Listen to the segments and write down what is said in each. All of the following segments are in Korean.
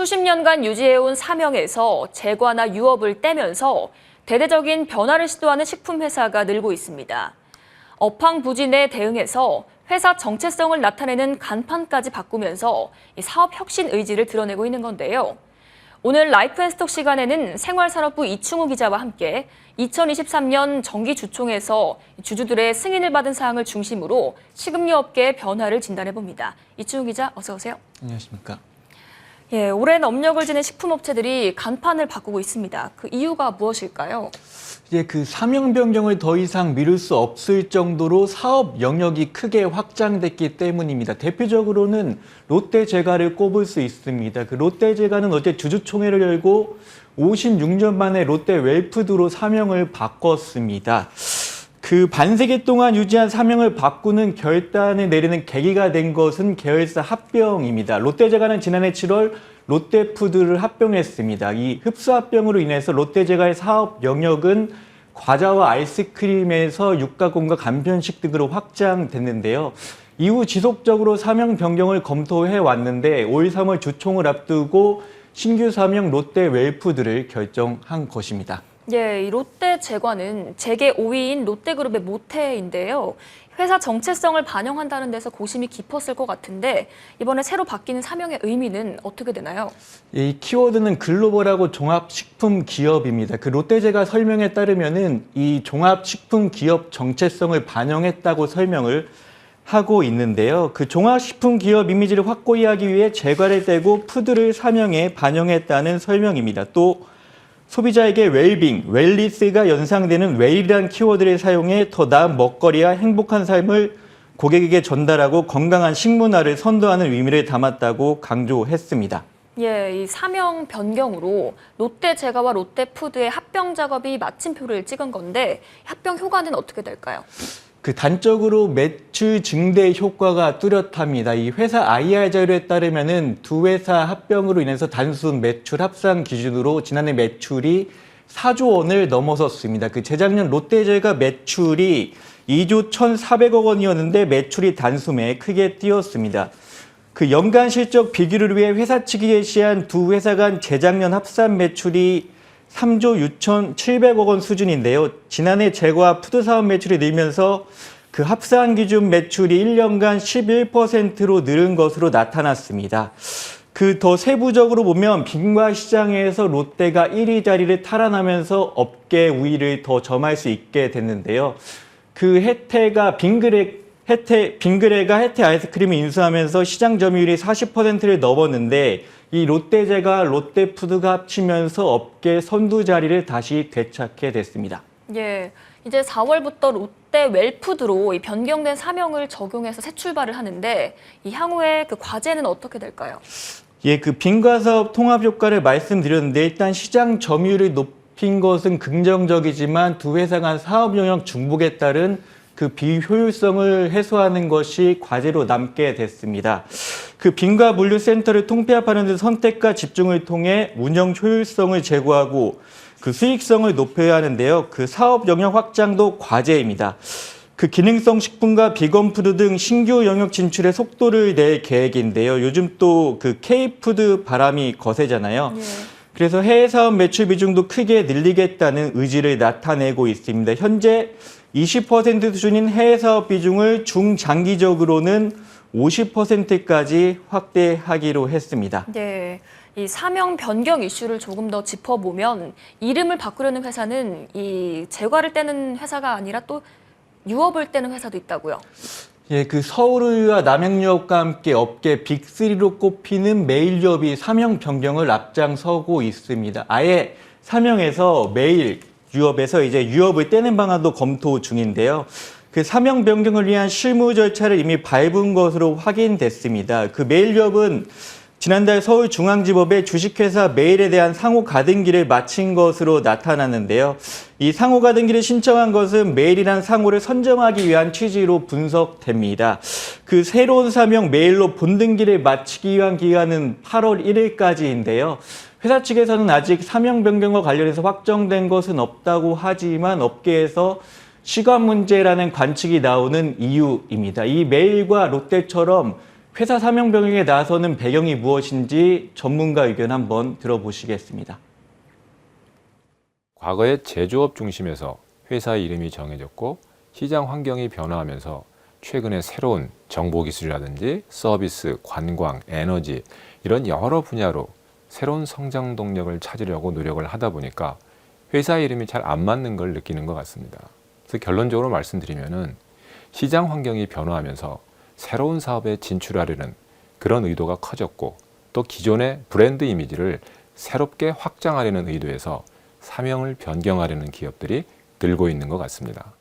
수십 년간 유지해온 사명에서 제과나 유업을 떼면서 대대적인 변화를 시도하는 식품 회사가 늘고 있습니다. 업황 부진에 대응해서 회사 정체성을 나타내는 간판까지 바꾸면서 이 사업 혁신 의지를 드러내고 있는 건데요. 오늘 라이프 앤스톡 시간에는 생활산업부 이충우 기자와 함께 2023년 정기 주총에서 주주들의 승인을 받은 사항을 중심으로 식음료 업계의 변화를 진단해 봅니다. 이충우 기자 어서 오세요. 안녕하십니까. 예, 오랜 업력을 지닌 식품업체들이 간판을 바꾸고 있습니다. 그 이유가 무엇일까요? 이제 그 사명 변경을 더 이상 미룰 수 없을 정도로 사업 영역이 크게 확장됐기 때문입니다. 대표적으로는 롯데제과를 꼽을 수 있습니다. 그 롯데제과는 어제 주주총회를 열고 56년 만에 롯데 웰푸드로 사명을 바꿨습니다. 그 반세기 동안 유지한 사명을 바꾸는 결단을 내리는 계기가 된 것은 계열사 합병입니다. 롯데제과는 지난해 7월 롯데푸드를 합병했습니다. 이 흡수 합병으로 인해서 롯데제과의 사업 영역은 과자와 아이스크림에서 육가공과 간편식 등으로 확장됐는데요. 이후 지속적으로 사명 변경을 검토해 왔는데 올 3월 주총을 앞두고 신규 사명 롯데 웰푸드를 결정한 것입니다. 예, 이 롯데 제과는 재계 5위인 롯데그룹의 모태인데요. 회사 정체성을 반영한다는 데서 고심이 깊었을 것 같은데 이번에 새로 바뀌는 사명의 의미는 어떻게 되나요? 이 키워드는 글로벌하고 종합식품 기업입니다. 그 롯데제가 설명에 따르면은 이 종합식품 기업 정체성을 반영했다고 설명을 하고 있는데요. 그 종합식품 기업 이미지를 확고히 하기 위해 제과를 떼고 푸드를 사명에 반영했다는 설명입니다. 또 소비자에게 웰빙, 웰리스가 연상되는 웰이란 키워드를 사용해 더 나은 먹거리와 행복한 삶을 고객에게 전달하고 건강한 식문화를 선도하는 의미를 담았다고 강조했습니다. 예, 이 사명 변경으로 롯데 제과와 롯데 푸드의 합병 작업이 마침표를 찍은 건데 합병 효과는 어떻게 될까요? 그 단적으로 매출 증대 효과가 뚜렷합니다. 이 회사 IR 자료에 따르면은 두 회사 합병으로 인해서 단순 매출 합산 기준으로 지난해 매출이 4조 원을 넘어섰습니다. 그 재작년 롯데제가 매출이 2조 1,400억 원이었는데 매출이 단숨에 크게 뛰었습니다. 그 연간 실적 비교를 위해 회사 측이 제시한 두 회사 간 재작년 합산 매출이 3조 6,700억 원 수준인데요. 지난해 제과 푸드 사업 매출이 늘면서 그 합산 기준 매출이 1년간 11%로 늘은 것으로 나타났습니다. 그 더 세부적으로 보면 빈과 시장에서 롯데가 1위 자리를 탈환하면서 업계 우위를 더 점할 수 있게 됐는데요. 그 혜태가 빙그레 혜태 빙그레가 혜태 아이스크림을 인수하면서 시장 점유율이 40%를 넘었는데 이 롯데제가 롯데푸드가 합치면서 업계 선두 자리를 다시 되찾게 됐습니다. 예, 이제 4월부터 롯데 웰푸드로 이 변경된 사명을 적용해서 새 출발을 하는데 이 향후에 그 과제는 어떻게 될까요? 예, 그 빙과 사업 통합 효과를 말씀드렸는데 일단 시장 점유율을 높인 것은 긍정적이지만 두 회사 간 사업 영역 중복에 따른 그 비효율성을 해소하는 것이 과제로 남게 됐습니다. 그 빙과 물류 센터를 통폐합하는 데 선택과 집중을 통해 운영 효율성을 제고하고 그 수익성을 높여야 하는데요. 그 사업 영역 확장도 과제입니다. 그 기능성 식품과 비건 푸드 등 신규 영역 진출에 속도를 낼 계획인데요. 요즘 또 그 K푸드 바람이 거세잖아요. 예. 그래서 해외 사업 매출 비중도 크게 늘리겠다는 의지를 나타내고 있습니다. 현재 20% 수준인 해외 사업 비중을 중장기적으로는 50%까지 확대하기로 했습니다. 네. 이 사명 변경 이슈를 조금 더 짚어보면 이름을 바꾸려는 회사는 이 제과를 떼는 회사가 아니라 또 유업을 떼는 회사도 있다고요. 예, 그 서울의와 남양유업과 함께 업계 빅3로 꼽히는 메일유업이 사명 변경을 앞장서고 있습니다. 아예 사명에서 메일 유업에서 이제 유업을 떼는 방안도 검토 중인데요. 그 사명 변경을 위한 실무 절차를 이미 밟은 것으로 확인됐습니다. 그 메일 유업은 지난달 서울중앙지법에 주식회사 메일에 대한 상호 가등기를 마친 것으로 나타났는데요. 이 상호 가등기를 신청한 것은 메일이란 상호를 선정하기 위한 취지로 분석됩니다. 그 새로운 사명 메일로 본등기를 마치기 위한 기간은 8월 1일까지인데요. 회사 측에서는 아직 사명 변경과 관련해서 확정된 것은 없다고 하지만 업계에서 시간 문제라는 관측이 나오는 이유입니다. 이 메일과 롯데처럼 회사 사명 병행에 나서는 배경이 무엇인지 전문가 의견 한번 들어보시겠습니다. 과거에 제조업 중심에서 회사 이름이 정해졌고 시장 환경이 변화하면서 최근에 새로운 정보 기술이라든지 서비스, 관광, 에너지 이런 여러 분야로 새로운 성장 동력을 찾으려고 노력을 하다 보니까 회사 이름이 잘 안 맞는 걸 느끼는 것 같습니다. 그래서 결론적으로 말씀드리면은 시장 환경이 변화하면서 새로운 사업에 진출하려는 그런 의도가 커졌고 또 기존의 브랜드 이미지를 새롭게 확장하려는 의도에서 사명을 변경하려는 기업들이 늘고 있는 것 같습니다.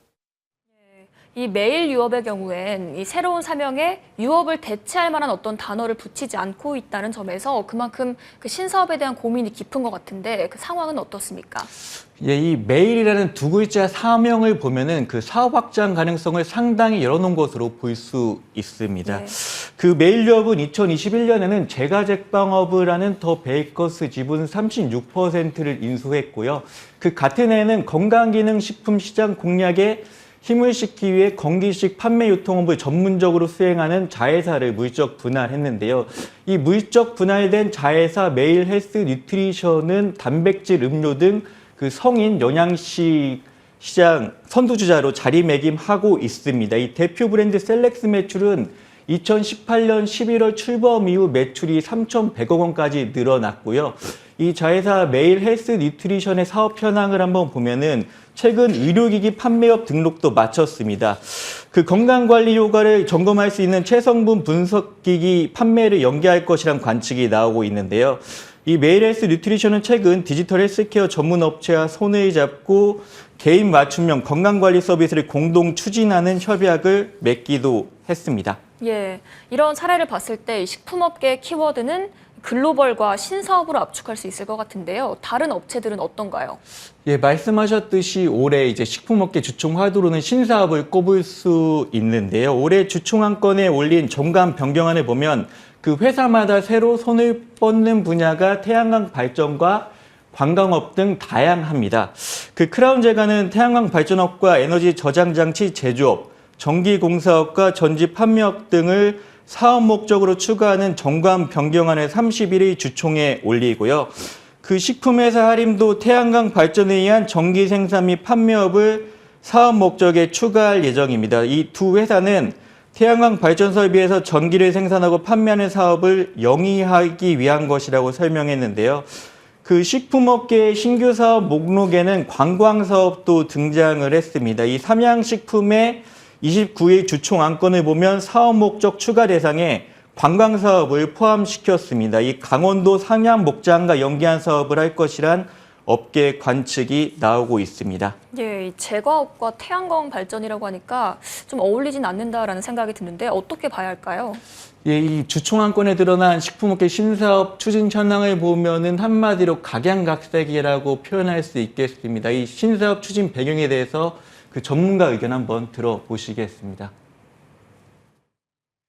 이 메일 유업의 경우엔 이 새로운 사명에 유업을 대체할 만한 어떤 단어를 붙이지 않고 있다는 점에서 그만큼 그 신사업에 대한 고민이 깊은 것 같은데 그 상황은 어떻습니까? 예, 이 메일이라는 두 글자 사명을 보면은 그 사업 확장 가능성을 상당히 열어놓은 것으로 볼 수 있습니다. 네. 그 메일 유업은 2021년에는 제과제빵업을 하는 더 베이커스 지분 36%를 인수했고요. 그 같은 해에는 건강기능식품 시장 공략에 힘을 싣기 위해 건기식 판매 유통업을 전문적으로 수행하는 자회사를 물적 분할했는데요. 이 물적 분할된 자회사 메일 헬스 뉴트리션은 단백질 음료 등 그 성인 영양식 시장 선두주자로 자리매김하고 있습니다. 이 대표 브랜드 셀렉스 매출은 2018년 11월 출범 이후 매출이 3,100억 원까지 늘어났고요. 이 자회사 메일 헬스 뉴트리션의 사업 현황을 한번 보면은 최근 의료기기 판매업 등록도 마쳤습니다. 그 건강관리 효과를 점검할 수 있는 체성분 분석기기 판매를 연계할 것이란 관측이 나오고 있는데요. 이 메일 헬스 뉴트리션은 최근 디지털 헬스케어 전문 업체와 손을 잡고 개인 맞춤형 건강관리 서비스를 공동 추진하는 협약을 맺기도 했습니다. 예, 이런 사례를 봤을 때 식품업계의 키워드는 글로벌과 신사업으로 압축할 수 있을 것 같은데요. 다른 업체들은 어떤가요? 예, 말씀하셨듯이 올해 이제 식품업계 주총 화두로는 신사업을 꼽을 수 있는데요. 올해 주총 한 건에 올린 정감 변경안을 보면 그 회사마다 새로 손을 뻗는 분야가 태양광 발전과 관광업 등 다양합니다. 그 크라운 제가는 태양광 발전업과 에너지 저장 장치 제조업, 전기 공사업과 전지 판매업 등을 사업 목적으로 추가하는 정관 변경안을 31일 주총에 올리고요. 그 식품회사 하림도 태양광 발전에 의한 전기 생산 및 판매업을 사업 목적에 추가할 예정입니다. 이 두 회사는 태양광 발전 설비에서 전기를 생산하고 판매하는 사업을 영위하기 위한 것이라고 설명했는데요. 그 식품업계의 신규 사업 목록에는 관광 사업도 등장을 했습니다. 이 삼양식품의 29일 주총 안건을 보면 사업 목적 추가 대상에 관광 사업을 포함시켰습니다. 이 강원도 상양 목장과 연계한 사업을 할 것이란 업계 관측이 나오고 있습니다. 예, 이 제과업과 태양광 발전이라고 하니까 좀 어울리진 않는다라는 생각이 드는데 어떻게 봐야 할까요? 예, 이 주총안건에 드러난 식품업계 신사업 추진 현황을 보면은 한마디로 각양각색이라고 표현할 수 있겠습니다. 이 신사업 추진 배경에 대해서 그 전문가 의견 한번 들어보시겠습니다.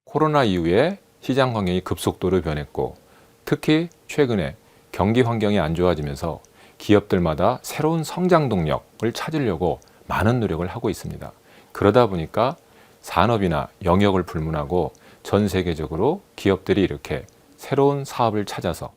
코로나 이후에 시장 환경이 급속도로 변했고 특히 최근에 경기 환경이 안 좋아지면서 기업들마다 새로운 성장 동력을 찾으려고 많은 노력을 하고 있습니다. 그러다 보니까 산업이나 영역을 불문하고 전 세계적으로 기업들이 이렇게 새로운 사업을 찾아서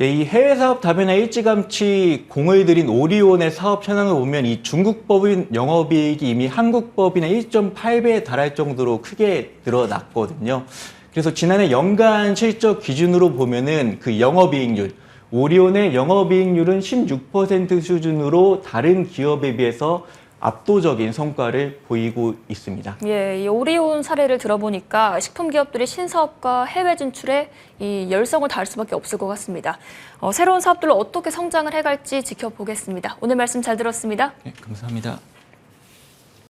예, 이 해외 사업 다변화에 일찌감치 공을 들인 오리온의 사업 현황을 보면 이 중국 법인 영업이익이 이미 한국 법인의 1.8배에 달할 정도로 크게 늘어났거든요. 그래서 지난해 연간 실적 기준으로 보면은 그 영업이익률, 오리온의 영업이익률은 16% 수준으로 다른 기업에 비해서 압도적인 성과를 보이고 있습니다. 예, 이 오리온 사례를 들어보니까 식품 기업들이 신사업과 해외 진출에 이 열성을 다할 수밖에 없을 것 같습니다. 어, 새로운 사업들로 어떻게 성장을 해갈지 지켜보겠습니다. 오늘 말씀 잘 들었습니다. 네, 감사합니다.